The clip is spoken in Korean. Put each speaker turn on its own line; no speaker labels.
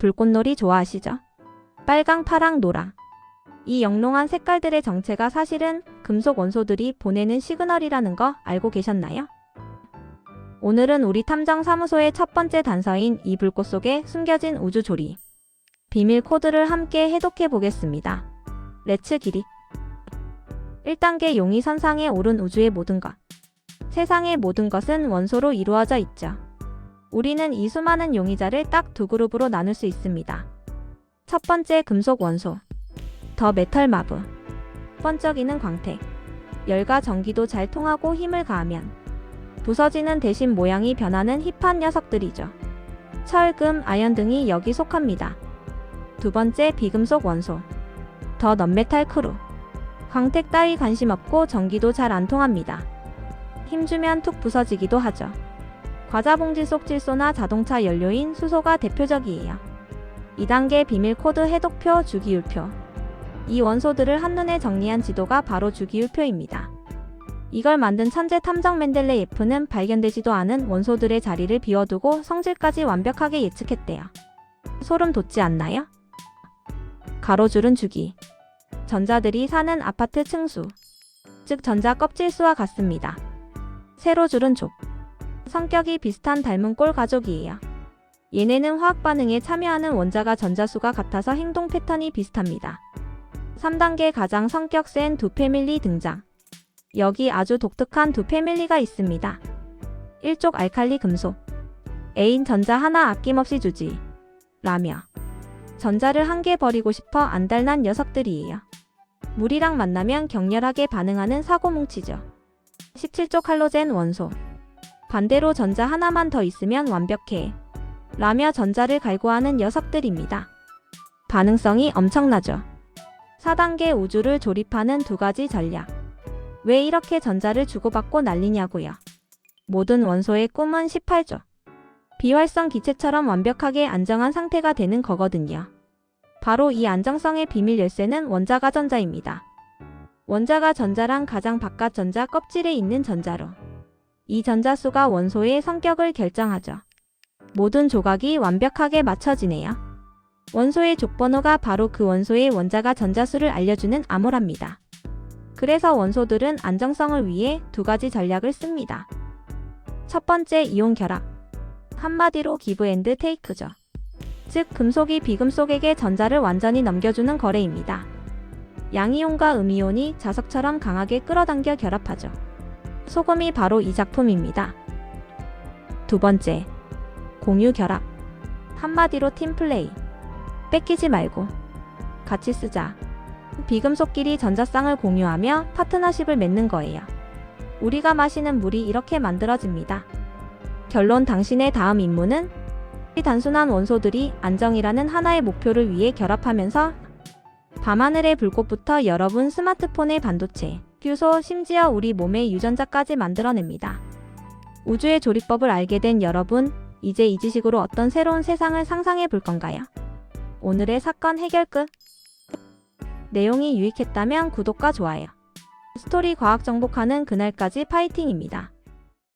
불꽃놀이 좋아하시죠? 빨강, 파랑, 노랑. 이 영롱한 색깔들의 정체가 사실은 금속 원소들이 보내는 시그널이라는 거 알고 계셨나요? 오늘은 우리 탐정 사무소의 첫 번째 단서인 이 불꽃 속에 숨겨진 우주 조리. 비밀 코드를 함께 해독해 보겠습니다. 레츠 기릿. 1단계 용의 선상에 오른 우주의 모든 것. 세상의 모든 것은 원소로 이루어져 있죠. 우리는 이 수많은 용의자를 딱 두 그룹으로 나눌 수 있습니다. 첫 번째 금속 원소. 더 메탈 마브. 번쩍이는 광택. 열과 전기도 잘 통하고 힘을 가하면 부서지는 대신 모양이 변하는 힙한 녀석들이죠. 철, 금, 아연 등이 여기 속합니다. 두 번째 비금속 원소. 더 넌메탈 크루. 광택 따위 관심 없고 전기도 잘 안 통합니다. 힘주면 툭 부서지기도 하죠. 과자 봉지 속 질소나 자동차 연료인 수소가 대표적이에요. 2단계 비밀 코드 해독표 주기율표. 이 원소들을 한눈에 정리한 지도가 바로 주기율표입니다. 이걸 만든 천재 탐정 맨델레예프는 발견되지도 않은 원소들의 자리를 비워두고 성질까지 완벽하게 예측했대요. 소름 돋지 않나요? 가로줄은 주기. 전자들이 사는 아파트 층수. 즉 전자 껍질수와 같습니다. 세로줄은 족. 성격이 비슷한 닮은 꼴 가족이에요. 얘네는 화학 반응에 참여하는 원자가 전자수가 같아서 행동 패턴이 비슷합니다. 3단계 가장 성격 센 두 패밀리 등장. 여기 아주 독특한 두 패밀리가 있습니다. 1쪽 알칼리 금속. 애인 전자 하나 아낌없이 주지. 라며. 전자를 한 개 버리고 싶어 안달난 녀석들이에요. 물이랑 만나면 격렬하게 반응하는 사고 뭉치죠. 17쪽 할로젠 원소. 반대로 전자 하나만 더 있으면 완벽해. 라며 전자를 갈구하는 녀석들입니다. 반응성이 엄청나죠. 4단계 우주를 조립하는 두 가지 전략. 왜 이렇게 전자를 주고받고 난리냐고요. 모든 원소의 꿈은 18조. 비활성 기체처럼 완벽하게 안정한 상태가 되는 거거든요. 바로 이 안정성의 비밀 열쇠는 원자가 전자입니다. 원자가 전자랑 가장 바깥 전자 껍질에 있는 전자로. 이 전자수가 원소의 성격을 결정하죠. 모든 조각이 완벽하게 맞춰지네요. 원소의 족번호가 바로 그 원소의 원자가 전자수를 알려주는 암호랍니다. 그래서 원소들은 안정성을 위해 두 가지 전략을 씁니다. 첫 번째 이온 결합. 한마디로 기브 앤드 테이크죠. 즉 금속이 비금속에게 전자를 완전히 넘겨주는 거래입니다. 양이온과 음이온이 자석처럼 강하게 끌어당겨 결합하죠. 소금이 바로 이 작품입니다. 두 번째, 공유 결합. 한마디로 팀플레이. 뺏기지 말고 같이 쓰자. 비금속끼리 전자쌍을 공유하며 파트너십을 맺는 거예요. 우리가 마시는 물이 이렇게 만들어집니다. 결론 당신의 다음 임무는 이 단순한 원소들이 안정이라는 하나의 목표를 위해 결합하면서 밤하늘의 불꽃부터 여러분 스마트폰의 반도체, 규소, 심지어 우리 몸의 유전자까지 만들어냅니다. 우주의 조립법을 알게 된 여러분, 이제 이 지식으로 어떤 새로운 세상을 상상해 볼 건가요? 오늘의 사건 해결 끝. 내용이 유익했다면 구독과 좋아요. 스토리 과학 정복하는 그날까지 파이팅입니다.